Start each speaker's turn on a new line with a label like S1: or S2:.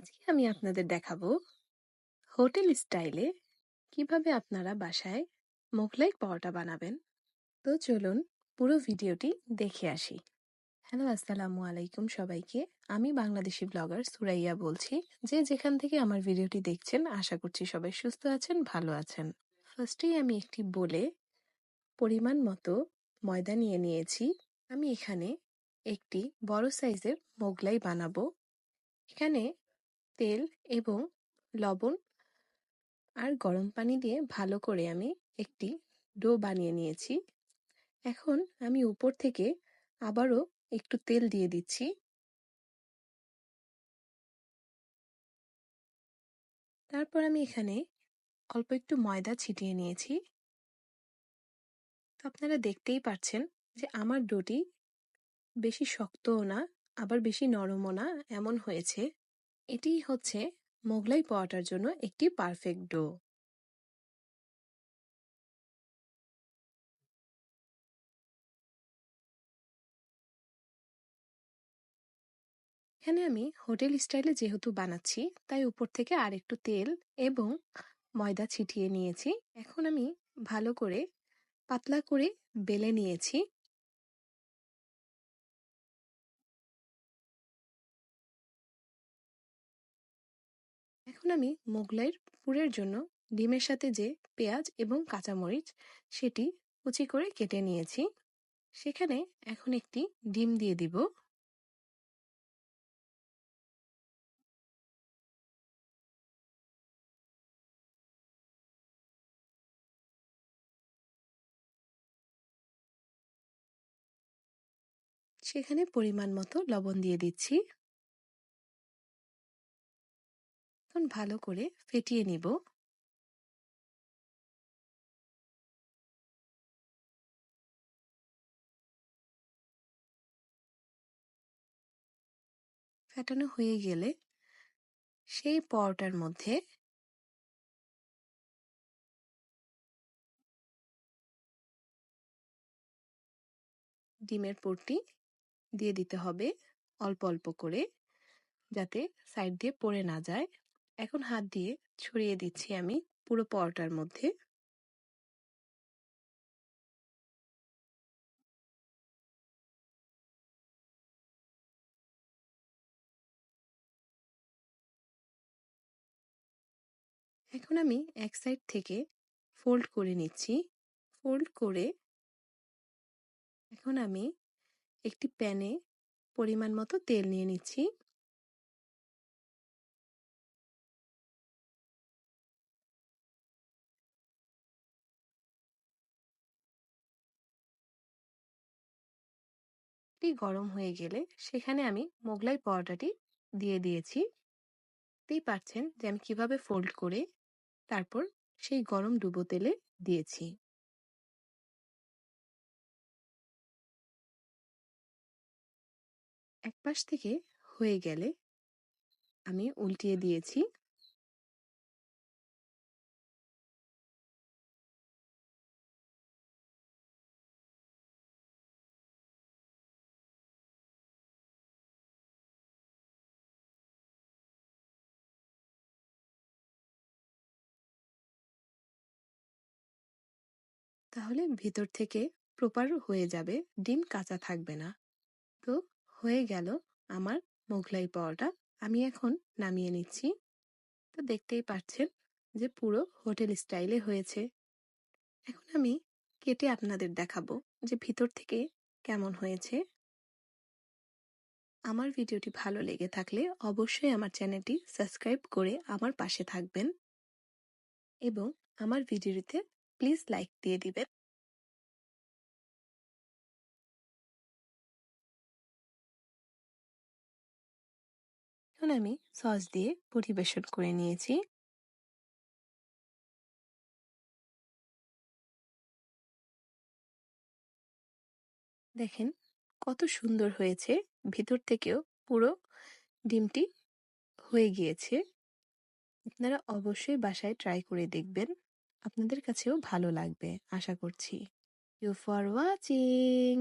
S1: আজকে আমি আপনাদের দেখাবো হোটেল স্টাইলে কীভাবে আপনারা বাসায় মোগলাই পরোটা বানাবেন। তো চলুন পুরো ভিডিওটি দেখে আসি। হ্যালো, আসসালামু আলাইকুম সবাইকে। আমি বাংলাদেশি ব্লগার সুরাইয়া বলছি। যে যেখান থেকে আমার ভিডিওটি দেখছেন, আশা করছি সবাই সুস্থ আছেন, ভালো আছেন। ফার্স্টেই আমি একটি বলে পরিমাণ মতো ময়দা নিয়ে নিয়েছি। আমি এখানে একটি বড় সাইজের মোগলাই বানাবো। এখানে তেল এবং লবণ আর গরম পানি দিয়ে ভালো করে আমি একটি ডো বানিয়ে নিয়েছি। এখন আমি উপর থেকে আবারও একটু তেল দিয়ে দিচ্ছি। তারপর আমি এখানে অল্প একটু ময়দা ছিটিয়ে নিয়েছি। তো আপনারা দেখতেই পাচ্ছেন যে আমার ডোটি বেশি শক্তও না, আবার বেশি নরমও না, এমন হয়েছে। এটিই হচ্ছে মোগলাই পরোটার জন্য একটি পারফেক্ট ডো এখানে আমি হোটেল স্টাইলে যেহেতু বানাচ্ছি, তাই উপর থেকে আর একটু তেল এবং ময়দা ছিটিয়ে নিয়েছি। এখন আমি ভালো করে পাতলা করে বেলে নিয়েছি। আমি মোগলাইয়ের পুরের জন্য ডিমের সাথে যে পেঁয়াজ এবং কাঁচামরিচ সেটি কুচি করে কেটে নিয়েছি। সেখানে এখন একটি ডিম দিয়ে দিব। সেখানে পরিমাণ মতো লবণ দিয়ে দিচ্ছি। এখন ভালো করে ফেটিয়ে নিব। ফেটানো হয়ে গেলে সেই পরোটার মধ্যে ডিমের পুরটি দিয়ে দিতে হবে অল্প অল্প করে যাতে সাইড দিয়ে পড়ে না যায়। এখন হাত দিয়ে ছড়িয়ে দিচ্ছি আমি পুরো পরোটার মধ্যে। এখন আমি এক সাইড থেকে ফোল্ড করে নিচ্ছি। ফোল্ড করে এখন আমি একটি প্যানে পরিমাণ মতো তেল নিয়ে নিচ্ছি। গরম হয়ে গেলে সেখানে আমি মোগলাই পরোটাটি দিয়ে দিয়েছি। দেখতেই পাচ্ছেন যে আমি কীভাবে ফোল্ড করে তারপর সেই গরম ডুবো তেলে দিয়েছি। এক পাশ থেকে হয়ে গেলে আমি উল্টিয়ে দিয়েছি। তাহলে ভিতর থেকে প্রপার হয়ে যাবে, ডিম কাঁচা থাকবে না। তো হয়ে গেল আমার মোগলাই পাওয়াটা আমি এখন নামিয়ে নিচ্ছি। তো দেখতেই পাচ্ছেন যে পুরো হোটেল স্টাইলে হয়েছে। এখন আমি কেটে আপনাদের দেখাবো যে ভিতর থেকে কেমন হয়েছে। আমার ভিডিওটি ভালো লেগে থাকলে অবশ্যই আমার চ্যানেলটি সাবস্ক্রাইব করে আমার পাশে থাকবেন। এবং আমার ভিডিওটিতে প্লিজ লাইক দিয়ে দিবেন। এখন আমি সস দিয়ে পরিবেশন করে নিয়েছি। দেখেন কত সুন্দর হয়েছে, ভিতর থেকেও পুরো ডিমটি হয়ে গিয়েছে। আপনারা অবশ্যই বাসায় ট্রাই করে দেখবেন। আপনাদের কাছেও ভালো লাগবে আশা করছি। You for watching